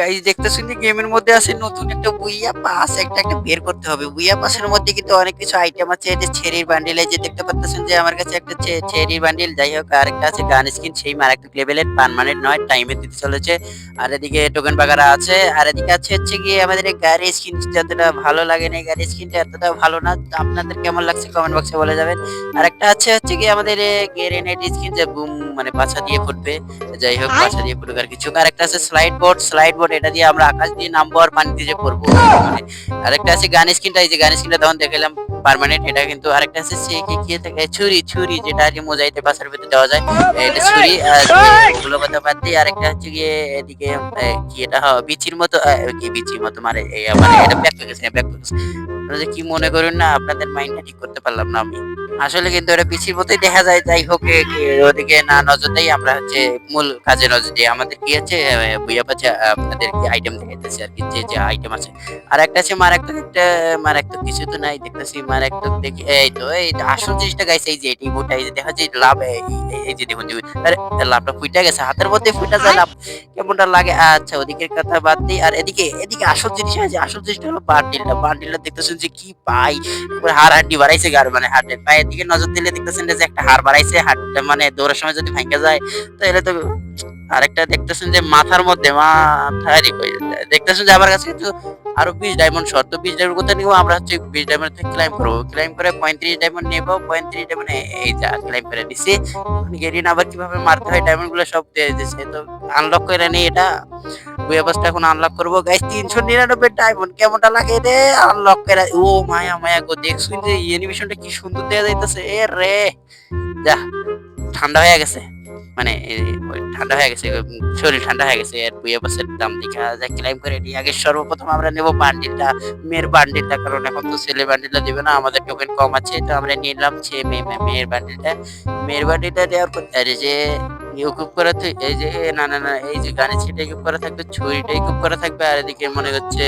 Guys দেখতেছেন যে গেমের মধ্যে আছে নতুন একটা বুইয়া পাস একটা একটা বের করতে হবে। বুইয়া পাসের মধ্যে কিন্তু অনেক কিছু আইটেম আছে যে চেরির বান্ডিল যে দেখতে পাচ্ছেন যে আমার কাছে একটা চেরির বান্ডিল যাই হোক আরেকটা আছে গান স্কিন সেই মারাত্মক লেভেলের পার্মানেন্ট নয় টাইমে দিতে চলেছে। আর এদিকে টোকেন বাগারা আছে আর এদিকে আছে হচ্ছে গিয়ে আমাদের এই গাড়ি স্কিন যতটা ভালো লাগে না গাড়ি স্কিনটা এতটা ভালো না আপনাদের কেমন লাগছে কমেন্ট বক্সে বলে যাবেন। আর একটা আছে হচ্ছে গিয়ে আমাদের গেরেনেট স্কিন যে বুম মানে পাছা দিয়ে ফুটবে যাই হোক পাছা দিয়ে ফুটুক আর কিছু। আর একটা আছে স্লাইড বোর্ড স্লাইড বোর্ড এটা দিয়ে আমরা আকাশ দিয়ে নামবো আর পানিতে যে পড়ব। মানে আরেকটা আছে গান স্কিনটা এই যে গান স্কিনটা তখন দেখালাম পার্মানেন্ট এটা কিন্তু আরেকটা আছে সে কি কি থাকে ছুরি ছুরি যেটা আর কি মোজাইতে পাশের ভিতরে দেওয়া যায় এটা ছুরি আরগুলো কথা বাদ দিয়ে আরেকটা হচ্ছে গিয়ে এদিকে কি এটা হ, বিচির মতো কি বিচির মতো মানে মানে এটা ব্যাক হয়ে গেছে ব্যাক হয়ে যে কি মনে করেন না আপনাদের মাইন্ডটা ঠিক করতে পারলাম না আমি? আসলে কিন্তু এটা পিছির মতোই দেখা যায়, যাই হোক ওদিকে না নজর দেই, আমরা হচ্ছে মূল কাজে নজর দিই। আমাদের কি আছে? বুয়া পাচ্ছে আপনাদের কি আইটেম দেখাইতেছে আর কি? যে যে আইটেম আছে। আর একটা আছে মারাত্মক একটা, মারাত্মক কিছু তো নাই, দেখতেছি মারাত্মক দেখি, এই তো, এই আসল জিনিসটা গাইছে, এই যে এটি মোটা, এই যে দেখা যায়, লাভ এই যে দেখুন আরে লাভটা ফুইটা গেছে, হাতের মধ্যে ফুইটা যায় লাভ, কেমনটা লাগে আচ্ছা ওদিকের কথা বাদ দিই, আর এদিকে এদিকে আসল জিনিস আছে আসল জিনিসটা হলো বান্ডিলটা বান্ডিলটা দেখতেছেন যে কি পাই? হাড় হাড্ডি বাড়াইছে গার মানে পায়ের দিকে নজর দিলে দেখতেছেন যে একটা হাড় বাড়াইছে, হাড়টা মানে দৌড়ার সময় যদি ভাঙে যায়, তাহলে তো আরেকটা দেখতেছেন যে মাথার মধ্যে মাথারই দেখতেছেন যে আমার কাছে কিন্তু আরও বিশ ডায়মন্ড শর্ট তো বিশ ডায়মন্ড কোথায় নিবো? আমরা হচ্ছে বিশ ডায়মন্ড থেকে ক্লাইম করব। ক্লাইম করে পঁয়ত্রিশ ডায়মন্ড নেব। পঁয়ত্রিশ ডায়মন্ড এই যা ক্লাইম করে দিছি। গেরিন আবার কীভাবে মারতে হয়? ডায়মন্ডগুলো সব দিয়ে দিচ্ছে তো আনলক করে নেই এটা। ওই এখন আনলক করব। গাইস তিনশো নিরানব্বই ডায়মন্ড কেমনটা লাগে রে? আনলক করে ও মায়া মায়া গো দেখছুন যে অ্যানিমেশনটা কি সুন্দর দেওয়া যাইতেছে? এ রে! যা, ঠান্ডা হয়ে গেছে। মানে ঠান্ডা হয়ে গেছে শরীর ঠান্ডা হয়ে গেছে। এর বুয়ে বাসের দাম দেখা যায় ক্লাইম করে নিয়ে আগে সর্বপ্রথম আমরা নেব বান্ডিলটা মেয়ের বান্ডিলটা কারণ এখন তো ছেলে বান্ডিলটা দিবে না, আমাদের টোকেন কম আছে, তো আমরা নিলাম সে মেয়ে মেয়ে- মেয়ের বান্ডিলটা মেয়ের বান্ডিলটা দেওয়ার পর যে ইউকুব করা এই যে না না না, এই যে গানে সেটা ইউকুব করা থাকবে, ছুরিটা ইউকুব করা থাকবে, আর এদিকে মনে হচ্ছে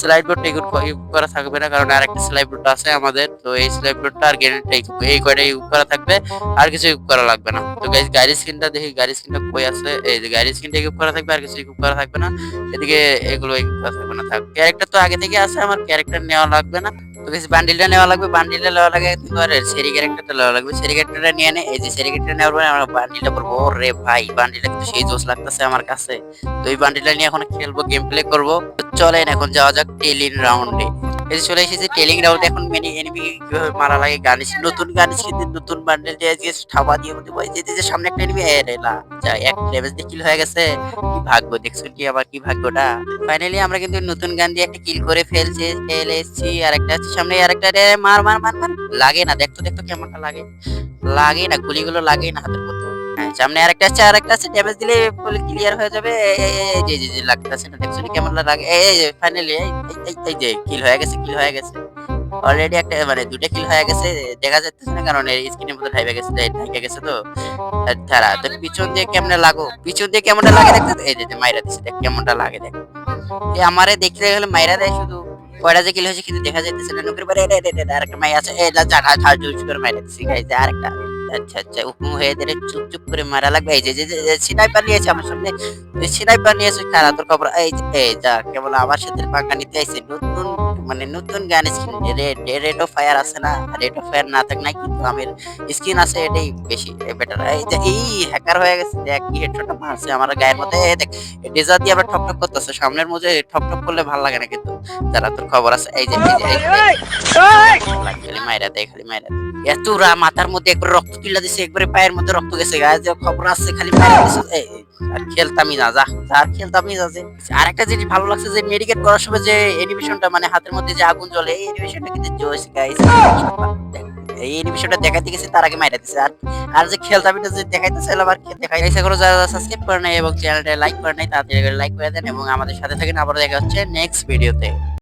স্লাইড বোর্ডটা ইউকুব করা থাকবে না, কারণ আরেকটা স্লাইড বোর্ড আছে আমাদের, তো এই স্লাইড বোর্ডটা আর গ্রেনেডটা এই কয়টা ইউকুব করা থাকবে, আর কিছু ইউকুব করা লাগবে না। তো গাইজ গাড়ি স্ক্রিনটা দেখি গাড়ি স্ক্রিনটা কই আছে? এই যে গাড়ি স্ক্রিনটা ইকুইপ করা থাকবে, আর কিছু ইকুইপ করা থাকবে না, এদিকে এগুলো ইকুইপ করা থাকবে না ক্যারেক্টার তো আগে থেকে আছে, আমার ক্যারেক্টার নেওয়া লাগবে না। তো কিছু বান্ডিলটা নেওয়া লাগবে। বান্ডিলটা নেওয়া লাগে তোমার সেরি ক্যারেক্টারটা নেওয়া লাগবে। সেরি ক্যারেক্টারটা নিয়ে নে। এই যে সেরি ক্যারেক্টার নেওয়ার পরে আমরা বান্ডিলটা পড়ব ও রে ভাই বান্ডিলটা কিন্তু সেই জোস লাগতেছে আমার কাছে। তো এই বান্ডিলটা নিয়ে এখন খেলব গেম প্লে করব চলেন এখন যাওয়া যাক টেলিন রাউন্ডে এই চলে এসেছে। টেলিং রাউন্ড এখন মেনি এনিমি কীভাবে মারা লাগে গান নতুন গান কিন্তু নতুন বান্ডেল দিয়ে আজকে থাবা দিয়ে মধ্যে বই যে সামনে একটা এনিমি এ রে যা, এক লেভেল দিয়ে কিল হয়ে গেছে। কি ভাগ্য, দেখছ কি আবার কি ভাগ্যটা? ফাইনালি আমরা কিন্তু নতুন গান দিয়ে একটা কিল করে ফেলছি। ফেলেছি আর একটা সামনে আর একটা মার মার মার মার। লাগে না, দেখতো দেখতো কেমনটা লাগে। লাগে না, গুলিগুলো লাগে না হাতের মধ্যে। হ্যাঁ, সামনে আরেকটা আছে আরেকটা আছে ড্যামেজ দিলে ফুল ক্লিয়ার হয়ে যাবে। এই, যে যে যে লাগতেছে না দেখছ কেমন লাগে? এই এই ফাইনালি এই যে কিল হয়ে গেছে কিল হয়ে গেছে। অলরেডি একটা মানে দুটা কিল হয়ে গেছে দেখা যাচ্ছে না কারণ স্ক্রিনের মধ্যে ঢাইবে গেছে ঢাইকে গেছে তো। তারা তো পিছন দিয়ে কেমনে লাগো? পিছন দিয়ে কেমনটা লাগে দেখতে? এই যে যে মাইরা দিছে দেখ কেমনটা লাগে দেখ। এই আমারে দেখতে গেলে মাইরা দেয় শুধু। কয়টা যে কিল হয়েছে কিন্তু দেখা যাইতেছে না নুকের এটা এটা আরেকটা মাই আছে। এই যা যা ঝাড় জুস করে মাইরা দিছি গাইছে আরেকটা। আচ্ছা আচ্ছা উকুম হয়ে ধরে চুপ চুপ করে মারা লাগবে। এই যে যে সিনাইপার নিয়েছে আমার সামনে। সিনাইপার নিয়েছে খারাপ তোর খবর। এই যে যা, কেবল আমার সাথে পাকা নিতে আইছে। নতুন মানে নতুন গান স্কিন রেড অফ ফায়ার আছে না রেড অফ ফায়ার না থাক না কিন্তু আমার স্কিন আছে এটাই বেশি বেটার এই যে এই হ্যাকার হয়ে গেছে দেখ কি হেডশটটা মারছে আমার গায়ের মধ্যে দেখ ডেজার দিয়ে আবার ঠক করতেছে সামনের মধ্যে ঠক করলে ভালো লাগে না কিন্তু যারা তোর খবর আছে এই যে খালি মাইরা দেয় খালি মাইরা দেয় মাথার মধ্যে একবার রক্ত তুলে দিছে একবারে পায়ের মধ্যে রক্ত গেছে গায়ে যে খবর আছে খালি মাইরা দিছে আর খেলতামই না যা আর খেলতামই না যে আর একটা জিনিস ভালো লাগছে যে মেডিকেট করার সময় যে অ্যানিমেশনটা মানে হাতের মধ্যে যে আগুন জ্বলে, এই অ্যানিমেশনটা কিন্তু জোস গাইস এই অ্যানিমেশনটা দেখাইতে গেছে, তার আগে মাইরা দিছে। আর আর যে খেলতামই না যে দেখাইতেছে আবার দেখাই ইচ্ছা করো যারা সাবস্ক্রাইব করে নাই এবং চ্যানেলটা লাইক করে নাই তাড়াতাড়ি লাইক করে দেন এবং আমাদের সাথে থাকেন। আবার দেখা হচ্ছে নেক্সট ভিডিওতে